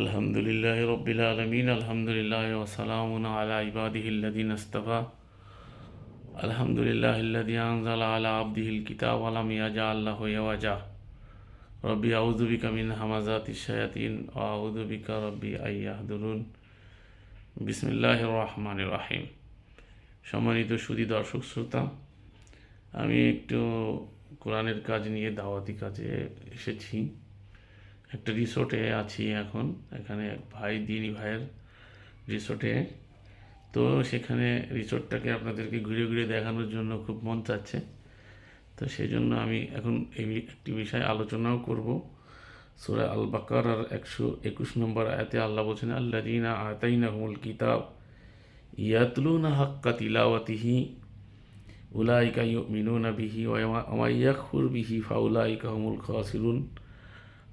আলহামদুলিল্লাহ রবিল আলমিন, আলহামদুলিল্লাহ ওসালামুন আলা ইবাদিহিল্লাদিন আস্তফা আলহামদুলিল্লাহ ইল্লাদি আনজাল আলা আবদিহিল কিতাব, আলাম ইয়াজা আল্লাহ ইয়াজা রব্বি আউদুবিকা মিন হামাজাত ইশায়াতিন ও আউদুবিকা রব্বি আইয়াহদুরুন বিসমিল্লাহ রহমান রাহিম। সম্মানিত সুদী দর্শক শ্রোতা, আমি একটু কোরআনের কাজ নিয়ে দাওয়াতি কাজে এসেছি। একটা রিসোর্টে আছি এখন। এখানে এক ভাই, দিনী ভাইয়ের রিসোর্টে। তো সেখানে রিসোর্টটাকে আপনাদেরকে ঘুরে ঘুরে দেখানোর জন্য খুব মন চাচ্ছে। তো সেই জন্য আমি এখন এই একটি বিষয়ে আলোচনাও করব। সুরা আল বাকার আর একশো একুশ নম্বর আয়াতে আল্লাহ বলছেন আল্লাহ দিনা আতাইনা হুমুল কিতাব ইয়াতলুনা হাক্কা তিলাওয়াতিহি, উলাইকা ইউমিনুনা বিহি, ওয়া ইয়াকফুর বিহি, ফাউলাইকা হুমুল খাসিরুন।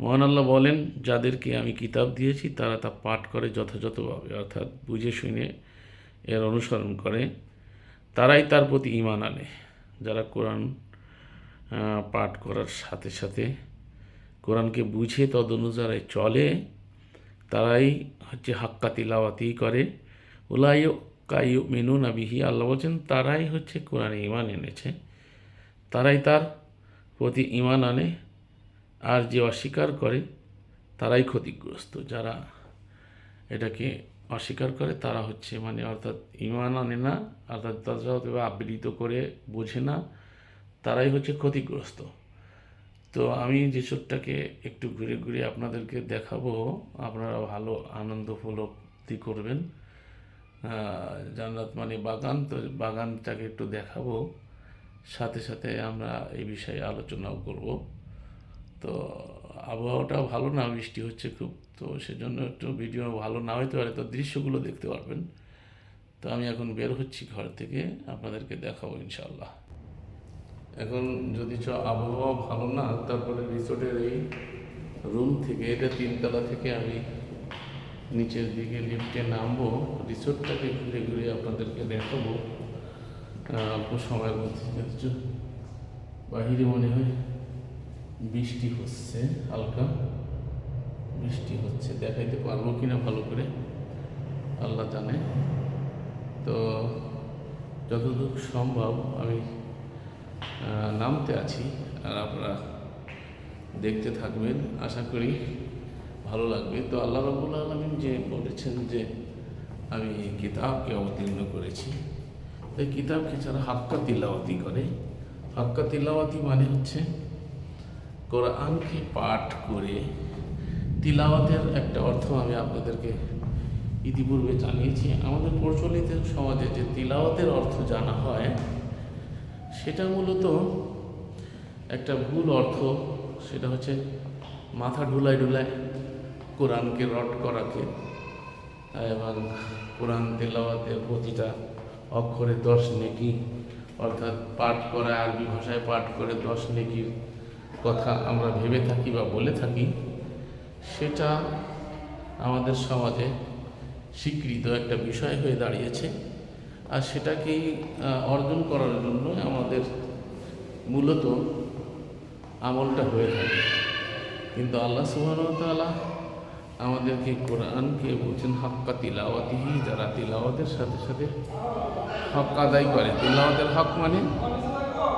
মহান আল্লাহ বলেন, যাদেরকে আমি কিতাব দিয়েছি, তারা তা পাঠ করে যথাযথভাবে, অর্থাৎ বুঝে শুনে এর অনুসরণ করে। তারাই তার প্রতি ইমান আনে। যারা কোরআন পাঠ করার সাথে সাথে কোরআনকে বুঝে তদ অনুযায়ী চলে, তারাই হচ্ছে হাক্কা তিলাওয়াতি করে। ওলাই কাইউ মেনু নাবিহি আল্লাহ বলছেন, তারাই হচ্ছে কোরআনে ইমান এনেছে। তারাই তার প্রতি ইমান আনে। আর যে অস্বীকার করে, তারাই ক্ষতিগ্রস্ত। যারা এটাকে অস্বীকার করে, তারা হচ্ছে মানে অর্থাৎ ইমান আনে না, অর্থাৎ তারা যথাযথভাবে আবৃত করে বোঝে না, তারাই হচ্ছে ক্ষতিগ্রস্ত। তো আমি যেসবটাকে একটু ঘুরে ঘুরে আপনাদেরকে দেখাবো, আপনারা ভালো আনন্দ উপলব্ধি করবেন। জান্নাত মানে বাগান, তো বাগানটাকে একটু দেখাবো। সাথে সাথে আমরা এই বিষয়ে আলোচনাও করব। তো আবহাওয়াটা ভালো না, বৃষ্টি হচ্ছে খুব, তো সেজন্য একটু ভিডিও ভালো না হতে পারে, তো দৃশ্যগুলো দেখতে পারবেন। তো আমি এখন বের হচ্ছি ঘর থেকে, আপনাদেরকে দেখাবো ইনশাল্লাহ এখন যদি চ আবহাওয়া ভালো না, তারপরে রিসোর্টের এই রুম থেকে, এটা তিনতলা থেকে আমি নিচের দিকে লিফটে নামবো রিসোর্টটাকে ঘুরে ঘুরে আপনাদেরকে দেখাবো। অল্প সময়ের মধ্যে বাহিরে মনে হয় বৃষ্টি হচ্ছে, হালকা বৃষ্টি হচ্ছে। দেখাইতে পারব কিনা ভালো করে? আল্লাহ জানে। তো যতদূর সম্ভব আমি নামতে আছি আর আপনারা দেখতে থাকবেন। আশা করি ভালো লাগবে। তো আল্লাহ রবুল আলমিন যে বলেছেন যে আমি কিতাবকে অবতীর্ণ করেছি। এই কিতাবকে যারা হাক্কা তিলাওয়াতি করে, হাক্কা তিলাওয়াতি মানে হচ্ছে কোরআনকে পাঠ করে তিলাওয়াতের একটা অর্থ আমি আপনাদেরকে ইতিপূর্বে জানিয়েছি। আমাদের প্রচলিত সমাজে যে তিলাওয়াতের অর্থ জানা হয়, সেটা মূলত একটা ভুল অর্থ, সেটা হচ্ছে মাথা ঢুলায় ঢুলায় কোরআনকে রট করাকে এবং কোরআন তেলাওয়াতের প্রতিটা অক্ষরে দশ নেকি, অর্থাৎ পাঠ করা আরবি ভাষায় পাঠ করে দশ নেকির কথা আমরা ভেবে থাকি বা বলে থাকি, সেটা আমাদের সমাজে স্বীকৃত একটা বিষয় হয়ে দাঁড়িয়েছে আর সেটাকেই অর্জন করার জন্য আমাদের মূলত আমলটা হয়ে থাকে। কিন্তু আল্লাহ সুবাহতালা আমাদেরকে কোরআনকে বলছেন, হক্কা তিলাওয়াতিহি, যারা তিলাওয়াতের সাথে সাথে হক আদায় করে। তিলাওয়াতের হক মানে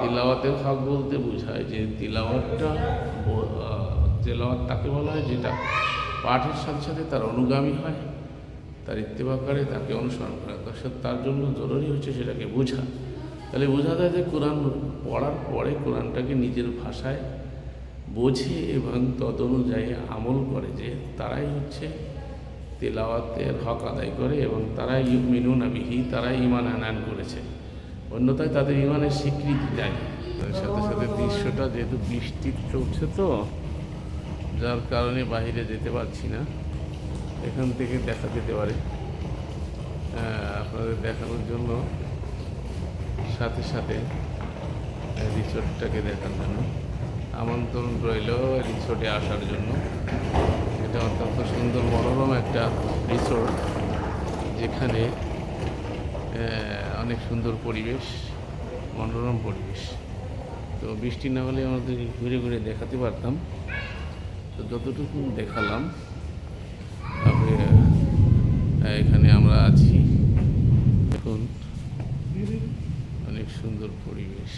তিলাওয়াতের হক বলতে বোঝায় যে তিলাওয়াতটা তেলাওয়াত তাকে বলা হয় যেটা পাঠের সাথে সাথে তার অনুগামী হয়, তার ইত্তেবা করে, তাকে অনুসরণ করে। তার তার জন্য জরুরি হচ্ছে সেটাকে বোঝা। তাহলে বোঝা যায় যে কোরআন পড়ার পরে কোরআনটাকে নিজের ভাষায় বোঝে এবং তদ অনুযায়ী আমল করে যে তারাই হচ্ছে তেলাওয়াতের হক আদায় করে এবং তারাই মিনুন বিহি, তারাই ইমান আনায়ন করেছে। অন্যথায় তাদের ইমানের স্বীকৃতি দেয়। তার সাথে সাথে দৃশ্যটা যেহেতু বৃষ্টি চলছে তো, যার কারণে বাইরে যেতে পারছি না। এখান থেকে দেখা যেতে পারে। আপনাদের দেখানোর জন্য সাথে সাথে রিসোর্টটাকে দেখার জন্য। আমন্ত্রণ রইল রিসোর্টে আসার জন্য। এটা অত্যন্ত সুন্দর মনোরম একটা রিসোর্ট, যেখানে অনেক সুন্দর পরিবেশ, মনোরম পরিবেশ। তো বৃষ্টি না হলে আমাদেরকে ঘুরে ঘুরে দেখাতে পারতাম। তো যতটুকু দেখালাম তারপরে এখানে আমরা আছি। এখন অনেক সুন্দর পরিবেশ।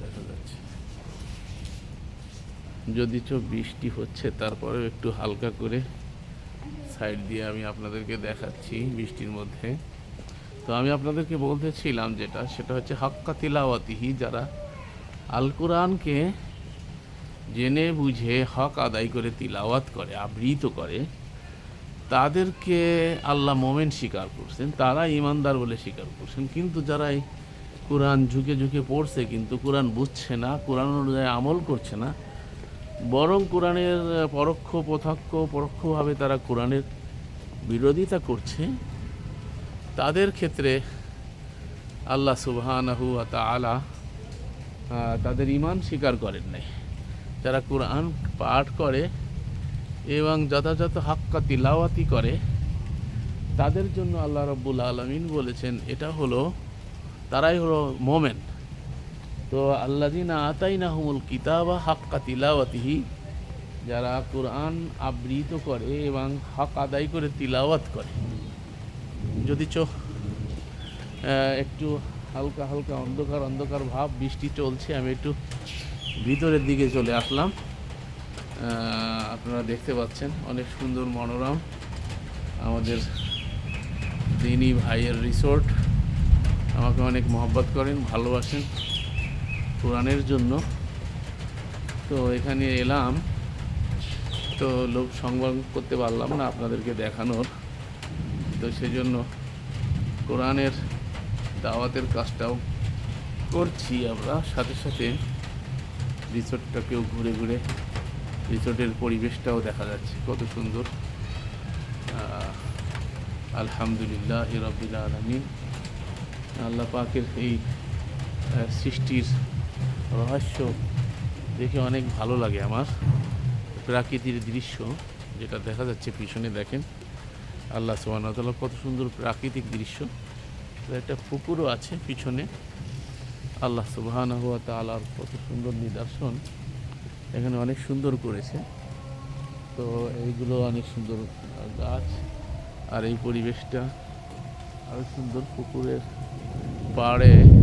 দেখা যাচ্ছে। যদি চো বৃষ্টি হচ্ছে, তারপরেও একটু হালকা করে সাইড দিয়ে আমি আপনাদেরকে দেখাচ্ছি বৃষ্টির মধ্যে। তো আমি আপনাদেরকে বলতেছিলাম যেটা, সেটা হচ্ছে হাক্কা তিলাওয়াতিহি, যারা আল কোরআনকে জেনে বুঝে হক আদায় করে, তিলাওয়াত করে, আবৃত করে, তাদেরকে আল্লাহ মোমেন স্বীকার করছেন তারা ইমানদার বলে স্বীকার করছেন। কিন্তু যারা এই কোরআন ঝুঁকে ঝুঁকে পড়ছে, কিন্তু কোরআন বুঝছে না, কোরআন অনুযায়ী আমল করছে না বরং কোরআনের পরোক্ষ প্রত্যক্ষ পরোক্ষভাবে তারা কোরআনের বিরোধিতা করছে তাদের ক্ষেত্রে আল্লাহ সুবহানাহু আহ, তাদের ইমান স্বীকার করেন নাই। যারা কোরআন পাঠ করে এবং যথাযথ হাক্কা তিলাওয়াতি করে তাদের জন্য আল্লাহ রব্বুল আলমিন বলেছেন এটা হলো তারাই হলো মোমেন। তো আল্লাদিনা আতাইনা হুমুল কিতাবা হাক্কা তিলাওয়াতিহি, যারা কোরআন আবৃত করে এবং হক আদায় করে তিলাওয়াত করে। যদি চো একটু হালকা হালকা অন্ধকার অন্ধকার ভাব, বৃষ্টি চলছে, আমি একটু ভিতরের দিকে চলে আসলাম। আপনারা দেখতে পাচ্ছেন অনেক সুন্দর মনোরম আমাদের দিনী ভাইয়ের রিসোর্ট। আমাকে অনেক মহব্বত করেন, ভালোবাসেন। কোরআনের জন্য। তো এখানে এলাম। তো লোক সংগ্রহ করতে পারলাম না আপনাদেরকে দেখানোর। তো সেজন্য কোরআনের দাওয়াতের কাজটাও করছি আমরা। সাথে সাথে রিসোর্টটাকেও ঘুরে ঘুরে রিসোর্টের পরিবেশটাও দেখা যাচ্ছে। কত সুন্দর। আলহামদুলিল্লাহ রবিল আলমিন। আল্লাহ পাকের এই সৃষ্টির রহস্য দেখে অনেক ভালো লাগে আমার। প্রাকৃতিক দৃশ্য যেটা দেখা যাচ্ছে পিছনে দেখেন। আল্লাহ সুবাহতাল্লাহ কত সুন্দর প্রাকৃতিক দৃশ্য। একটা পুকুরও আছে পিছনে। আল্লাহ সুবাহান হুয়া তালার কত সুন্দর নিদর্শন। এখানে অনেক সুন্দর করেছে। তো এইগুলো অনেক সুন্দর গাছ আর এই পরিবেশটা। আরও সুন্দর পুকুরের পাড়ে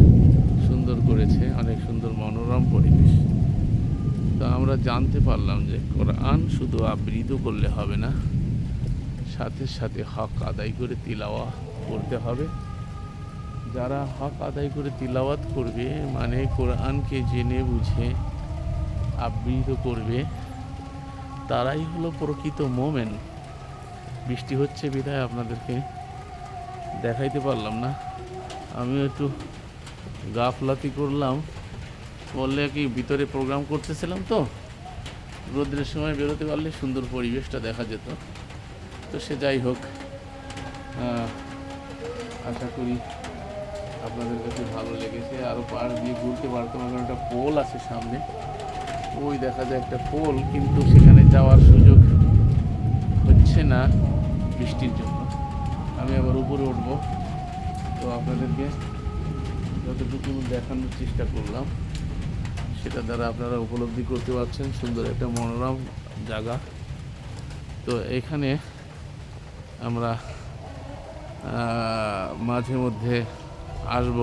সুন্দর করেছে, অনেক সুন্দর মনোরম পরিবেশ। তো আমরা জানতে পারলাম যে কোরআন শুধু আবৃত করলে হবে না, সাথে সাথে হক আদায় করে তিলাওয়া করতে হবে। যারা হক আদায় করে তিলাওয়াত করবে মানে কোরআনকে জেনে বুঝে আবৃত করবে, তারাই হলো প্রকৃত মোমেন। বৃষ্টি হচ্ছে বিধায় আপনাদেরকে দেখাইতে পারলাম না। আমিও একটু গাফলাতি করলাম। বললে কি ভিতরে প্রোগ্রাম করতেছিলাম তো? রোদ্রের সময় বেরোতে পারলে সুন্দর পরিবেশটা দেখা যেত। তো সে যাই হোক আশা করি আপনাদের কাছে ভালো লেগেছে। আরও পার দিয়ে ঘুরতে পারতাম। এখন একটা পোল আছে সামনে। ওই দেখা যায় একটা পোল, কিন্তু সেখানে যাওয়ার সুযোগ হচ্ছে না বৃষ্টির জন্য। আমি আবার উপরে উঠবো। তো আপনাদেরকে যতটুকু দেখানোর চেষ্টা করলাম, সেটা দ্বারা আপনারা উপলব্ধি করতে পারছেন। সুন্দর একটা মনোরম জায়গা। তো এখানে আমরা মাঝে মধ্যে আসব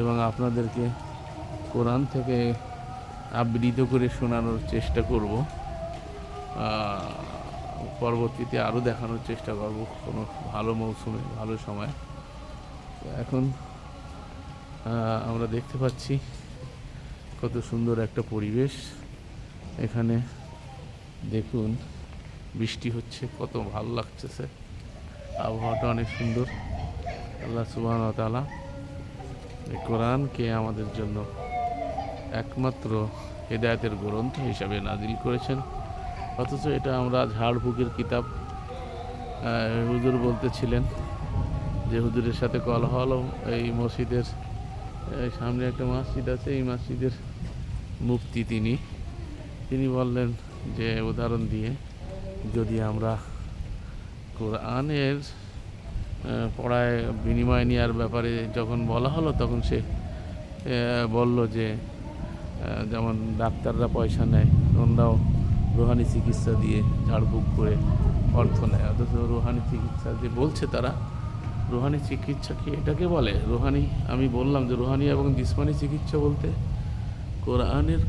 এবং আপনাদেরকে কোরআন থেকে আবৃত করে শোনানোর চেষ্টা করব। পরবর্তীতে আরও দেখানোর চেষ্টা করব কোনো ভালো মৌসুমে, ভালো সময়। এখন আমরা দেখতে পাচ্ছি কত সুন্দর একটা পরিবেশ। এখানে দেখুন, বৃষ্টি হচ্ছে, কত ভালো লাগতেছে। আবহাওয়াটা অনেক সুন্দর। আল্লাহ সুবাহ তালা এই কোরআনকে আমাদের জন্য একমাত্র হেদায়তের গ্রন্থ হিসাবে নাজিল করেছেন। অথচ এটা আমরা ঝাড়ফুকের কিতাব হুজুর বলতেছিলেন যে হুজুরের সাথে কল হলো, এই মসজিদের সামনে একটা মসজিদ আছে, এই মসজিদের মুক্তি তিনি। তিনি বললেন যে, উদাহরণ দিয়ে, যদি আমরা কোরআনের পড়ায় বিনিময় নেওয়ার ব্যাপারে যখন বলা হলো, তখন সে বলল যে যেমন ডাক্তাররা পয়সা নেয় ওনারাও রোহানি চিকিৎসা দিয়ে ঝাড়ফুঁক করে অর্থ নেয়। অথচ রোহানি চিকিৎসা যে বলছে তারা রুহানি চিকিৎসা কি এটাকে বলে? রুহানি, আমি বললাম যে রুহানি এবং জিসমানি চিকিৎসা বলতে কোরআনের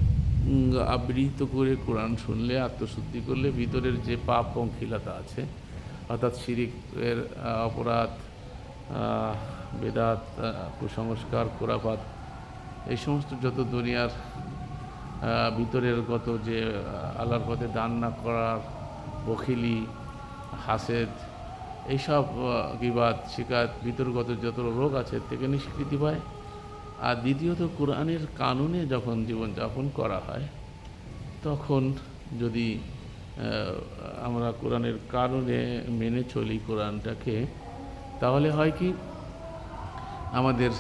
আবৃত করে কোরআন শুনলে, আত্মশুদ্ধি করলে ভিতরের যে পাপ পঙ্কিলতা আছে, অর্থাৎ শিরিকের অপরাধ বেদাত কুসংস্কার কোরাপাত এই সমস্ত যত দুনিয়ার ভিতরের গত যে আল্লাহর পথে দান না করার বখিলি, হাসেদ এইসব বিবাদ শিকাত ভিতরগত যত রোগ আছে থেকে নিষ্কৃতি পায়। আর দ্বিতীয়ত কোরআনের কানুনে যখন জীবনযাপন করা হয়, তখন যদি আমরা কোরআনের কারণে মেনে চলি কোরআনটাকে, তাহলে হয় কি, আমাদের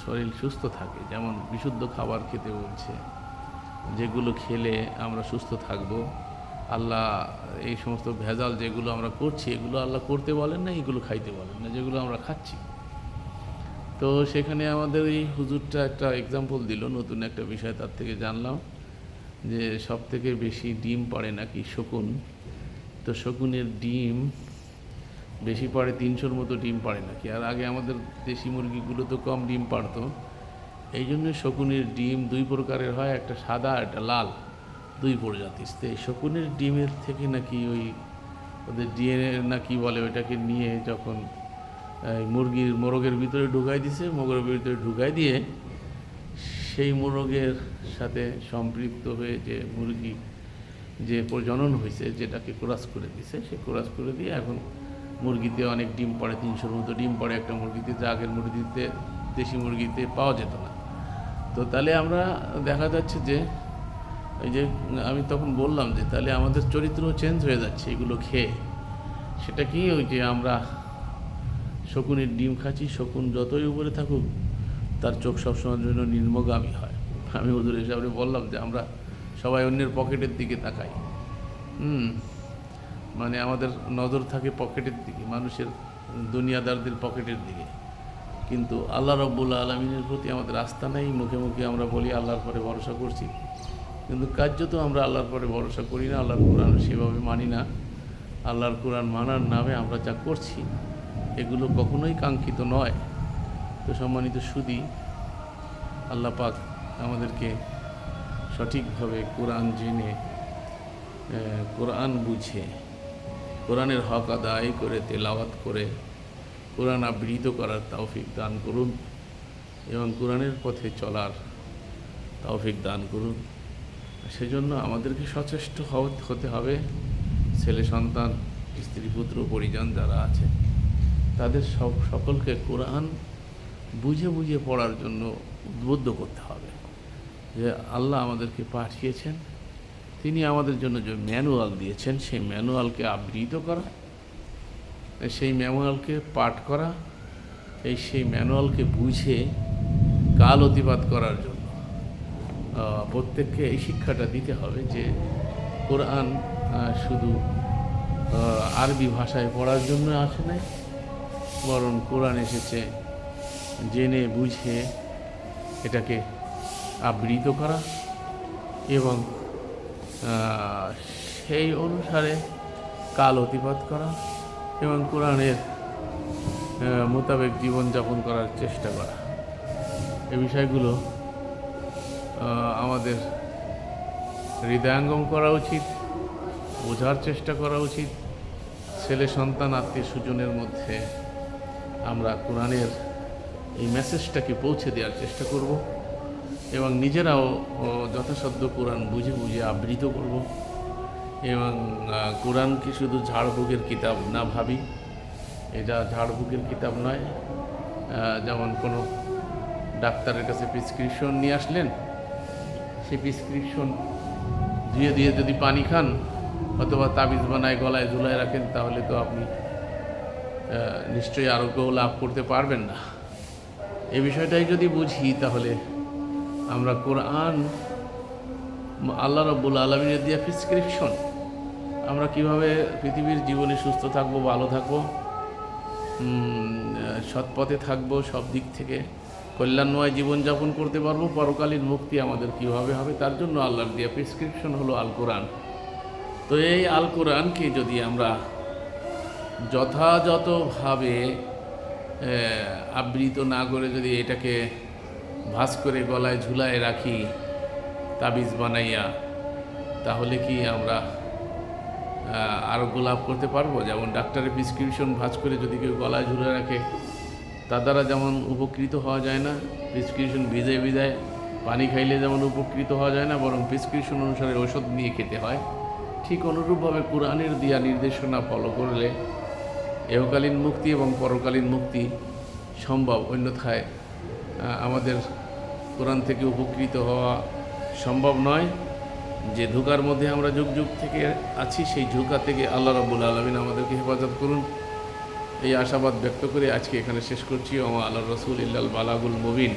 শরীর সুস্থ থাকে। যেমন বিশুদ্ধ খাবার খেতে বলছে, যেগুলো খেলে আমরা সুস্থ থাকব আল্লাহ এই সমস্ত ভেজাল যেগুলো আমরা করছি, এগুলো আল্লাহ করতে বলেন না, এগুলো খাইতে বলেন না, যেগুলো আমরা খাচ্ছি। তো সেখানে আমাদের এই হুজুরটা একটা এক্সাম্পল দিল, নতুন একটা বিষয় তার থেকে জানলাম যে সব থেকে বেশি ডিম পাড়ে নাকি শকুন? তো শকুনের ডিম বেশি পাড়ে তিনশোর মতো ডিম পাড়ে নাকি? আর আগে আমাদের দেশি মুরগিগুলো তো কম ডিম পাড়তো। এই জন্য শকুনের ডিম দুই প্রকারের হয়, একটা সাদা একটা লাল। দুই প্রজাতির। শকুনের ডিমের থেকে নাকি ওই ওদের ডিএনএ না কি বলে ওইটাকে নিয়ে যখন মুরগির মোরগের ভিতরে ঢুকাই দিছে, মোরগের ভিতরে ঢুকাই দিয়ে সেই মোরগের সাথে সম্পৃক্ত হয়ে যে মুরগি যে প্রজনন হয়েছে, যেটাকে ক্রাস করে দিছে, সে ক্রাস করে দিয়ে এখন মুরগিতে অনেক ডিম পড়ে, তিনশোর মতো ডিম পড়ে একটা মুরগিতে, যা আগের মুরগিতে, দেশি মুরগিতে পাওয়া যেত না। তো তাহলে আমরা দেখা যাচ্ছে যে ওই যে আমি তখন বললাম যে তাহলে আমাদের চরিত্র চেঞ্জ হয়ে যাচ্ছে এগুলো খেয়ে। সেটা কি? ওই যে আমরা শকুনের ডিম খাচ্ছি, শকুন যতই উপরে থাকুক, তার চোখ সবসময়ের জন্য নির্মগামী হয়। আমি ওদের হিসাবে বললাম যে আমরা সবাই অন্যের পকেটের দিকে তাকাই। হুম মানে আমাদের নজর থাকে পকেটের দিকে, মানুষের দুনিয়াদারদের পকেটের দিকে। কিন্তু আল্লাহ রব্বুল আলমিনের প্রতি আমাদের আস্থা নেই। মুখে মুখে আমরা বলি, আল্লাহর পরে ভরসা করছি। কিন্তু কার্যত আমরা আল্লাহর পরে ভরসা করি না, আল্লাহর কোরআন সেভাবে মানি না। আল্লাহর কোরআন মানার নামে আমরা যা করছি, এগুলো কখনোই কাঙ্ক্ষিত নয়। তো সম্মানিত সুদী, আল্লাহ পাক আমাদেরকে সঠিকভাবে কোরআন জেনে কোরআন বুঝে, কোরআনের হক আদায় করে, তেলাওয়াত করে, কোরআন আবৃত করার তৌফিক দান করুন এবং কোরআনের পথে চলার তৌফিক দান করুন। সেজন্য আমাদেরকে সচেষ্ট হতে হবে। ছেলে সন্তান, স্ত্রী, পুত্র, পরিজন যারা আছে, তাদের সব সকলকে কোরআন বুঝে বুঝে পড়ার জন্য উদ্বুদ্ধ করতে হবে। যে আল্লাহ আমাদেরকে পাঠিয়েছেন, তিনি আমাদের জন্য যে ম্যানুয়াল দিয়েছেন, সেই ম্যানুয়ালকে আবৃত করা, সেই ম্যানুয়ালকে পাঠ করা, এই সেই ম্যানুয়ালকে বুঝে কাল অতিবাদ করার জন্য প্রত্যেককে এই শিক্ষাটা দিতে হবে যে কোরআন শুধু আরবি ভাষায় পড়ার জন্য আসে নাই, বরং কোরআন এসেছে জেনে বুঝে এটাকে আবৃত করা এবং সেই অনুসারে কাল অতিপাত করা এবং কোরআনের মোতাবেক জীবনযাপন করার চেষ্টা করা। এ বিষয়গুলো আমাদের হৃদয়াঙ্গম করা উচিত, বোঝার চেষ্টা করা উচিত। ছেলে, সন্তান, আত্মীয় স্বজনের মধ্যে আমরা কোরআনের এই মেসেজটাকে পৌঁছে দেওয়ার চেষ্টা করব এবং নিজেরাও যথাসাধ্য কোরআন বুঝে বুঝে আবৃত করব এবং কোরআনকে শুধু ঝাড়ফুঁকের কিতাব না ভাবি। এটা ঝাড়ফুঁকের কিতাব নয় যেমন কোনো ডাক্তারের কাছে প্রেসক্রিপশন নিয়ে আসলেন সেই প্রেসক্রিপশন ধুয়ে দিয়ে যদি পানি খান অথবা তাবিজ বানায়, গলায় ঝুলায় রাখেন, তাহলে তো আপনি নিশ্চয়ই আরোগ্য লাভ করতে পারবেন না। এই বিষয়টাই যদি বুঝি, তাহলে আমরা কোরআন, আল্লাহ রব্বুল আলমিনের দিয়া প্রেসক্রিপশন আমরা কীভাবে পৃথিবীর জীবনে সুস্থ থাকব, ভালো থাকব সৎপথে থাকব, সব দিক থেকে কল্যাণময় জীবনযাপন করতে পারব, পরকালীন মুক্তি আমাদের কীভাবে হবে, তার জন্য আল্লাহর দিয়া প্রেসক্রিপশন হলো আল কোরআন তো এই আল কোরআনকে যদি আমরা যথাযথভাবে আবৃত না করে যদি এটাকে ভাঁজ করে গলায় ঝুলায় রাখি, তাবিজ বানাইয়া, তাহলে কি আমরা আরোগ্য লাভ করতে পারব? যেমন ডাক্তারের প্রেসক্রিপশন ভাঁজ করে যদি কেউ গলায় ঝুলে রাখে তার দ্বারা যেমন উপকৃত হওয়া যায় না প্রেসক্রিপশন ভিজে ভিজায় পানি খাইলে যেমন উপকৃত হওয়া যায় না, বরং প্রেসক্রিপশন অনুসারে ওষুধ নিয়ে খেতে হয়। ঠিক অনুরূপভাবে কোরআনের দিয়া নির্দেশনা ফলো করলে এহকালীন মুক্তি এবং পরকালীন মুক্তি সম্ভব। অন্যথায় আমাদের কোরআন থেকে উপকৃত হওয়া সম্ভব নয়। যে ধোকার মধ্যে আমরা যুগ যুগ থেকে আছি, সেই ধোকা থেকে আল্লাহ রাবুল আলমিন আমাদেরকে হেফাজত করুন। এই আশাবাদ ব্যক্ত করে আজকে এখানে শেষ করছি। ও আল্লাহ রসুল ইল্লাল বালাগুল মুবিন।